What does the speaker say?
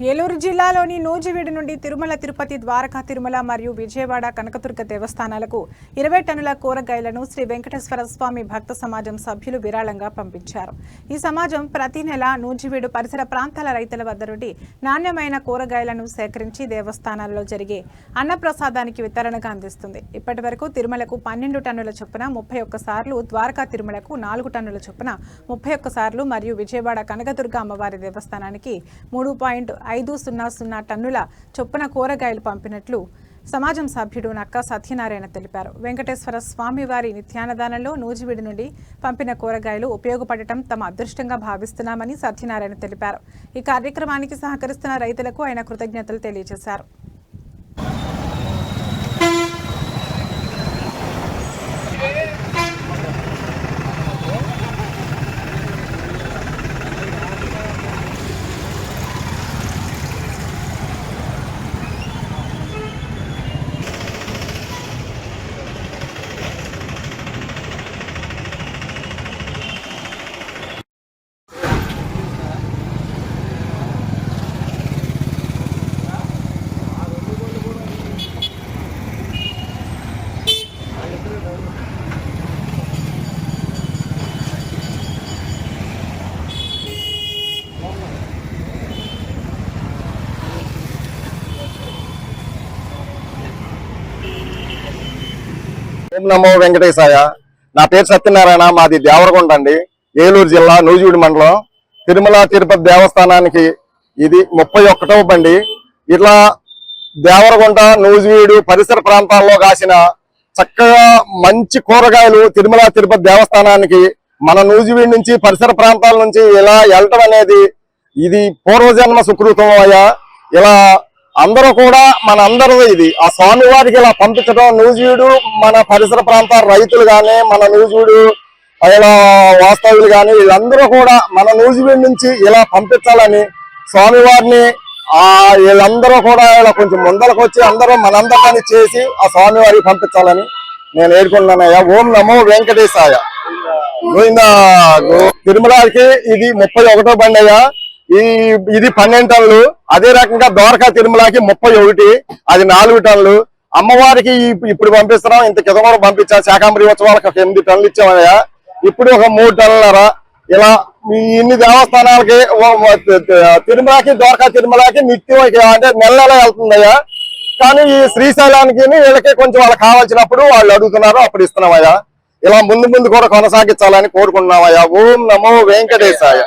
ఏలూరు జిల్లాలోని నూజివీడు నుండి తిరుమల తిరుపతి ద్వారకా తిరుమల మరియు విజయవాడ కనకదుర్గ దేవస్థానాలకు ఇరవై టన్నుల కూరగాయలను శ్రీ వెంకటేశ్వర స్వామి భక్త సమాజం సభ్యులు విరాళంగా పంపించారు. ఈ సమాజం ప్రతి నెల నూజివీడు పరిసర ప్రాంతాల రైతుల వద్ద నుండి నాణ్యమైన కూరగాయలను సేకరించి దేవస్థానాల్లో జరిగే అన్నప్రసాదానికి వితరణగా అందిస్తుంది. ఇప్పటి వరకు తిరుమలకు పన్నెండు టన్నుల చొప్పున ముప్పై ఒక్క సార్లు ద్వారకా తిరుమలకు నాలుగు టన్నుల చొప్పున ముప్పై ఒక్క సార్లు మరియు విజయవాడ కనకదుర్గ అమ్మవారి దేవస్థానానికి మూడు పాయింట్ ఐదు సున్నా సున్నా టన్నుల చొప్పున కూరగాయలు పంపినట్లు సమాజం సభ్యుడు నక్కా సత్యనారాయణ తెలిపారు. వెంకటేశ్వర స్వామివారి నిత్యానదానంలో నూజివీడు నుండి పంపిన కూరగాయలు ఉపయోగపడటం తమ అదృష్టంగా భావిస్తున్నామని సత్యనారాయణ తెలిపారు. ఈ కార్యక్రమానికి సహకరిస్తున్న రైతులకు ఆయన కృతజ్ఞతలు తెలియజేశారు. ఓం నమో వెంకటేశాయ? నా పేరు సత్యనారాయణ మాది దేవరకొండ అండి. ఏలూరు జిల్లా నూజివీడు మండలం. తిరుమల తిరుపతి దేవస్థానానికి ఇది ముప్పై ఒకటవ బండి. ఇట్లా దేవరకొండ నూజివీడు పరిసర ప్రాంతాల్లో కాసిన చక్కగా మంచి కూరగాయలు తిరుమల తిరుపతి దేవస్థానానికి మన నూజివీడు నుంచి పరిసర ప్రాంతాల నుంచి ఇలా వెళ్ళటం అనేది ఇది పూర్వజన్మ సుకృతం అయ్యా. ఇలా అందరూ కూడా మన అందరూ ఇది ఆ స్వామివారికి ఇలా పంపించడం నూజివీడు మన పరిసర ప్రాంతాల రైతులు కానీ మన నూజివీడు ఇలా వాస్తవులు గాని వీళ్ళందరూ కూడా మన నూజివీడు నుంచి ఇలా పంపించాలని స్వామివారిని ఆ వీళ్ళందరూ కూడా ఇలా కొంచెం ముందరకు వచ్చి అందరూ మనందరినీ చేసి ఆ స్వామివారికి పంపించాలని నేను ఏడుకున్నానయ్యా ఓం నమో వెంకటేశాయ. తిరుమలకి ఇది ముప్పై ఒకటో బండి అయ్యా ఈ ఇది పన్నెండు టన్నులు అదే రకంగా ద్వారకా తిరుమలకి ముప్పై ఒకటి అది నాలుగు టన్నులు. అమ్మవారికి ఇప్పుడు పంపిస్తున్నాం ఇంత కింద కూడా పంపించాం శాకాంబరి ఉత్సవాలకు ఒక ఎనిమిది టన్నులు ఇచ్చామయ్యా. ఇప్పుడు ఒక మూడు టన్నులరా ఇలా ఇన్ని దేవస్థానాలకి తిరుమలకి ద్వారకా తిరుమలకి నిత్యం అంటే నెల నెల వెళ్తుందయ్యా. కానీ ఈ శ్రీశైలానికి వీళ్ళకి కొంచెం వాళ్ళకి కావాల్సినప్పుడు వాళ్ళు అడుగుతున్నారు అప్పుడు ఇస్తున్నామయ్యా. ఇలా ముందు ముందు కూడా కొనసాగించాలని కోరుకుంటున్నామయ్యా. ఓం నమో వెంకటేశాయ.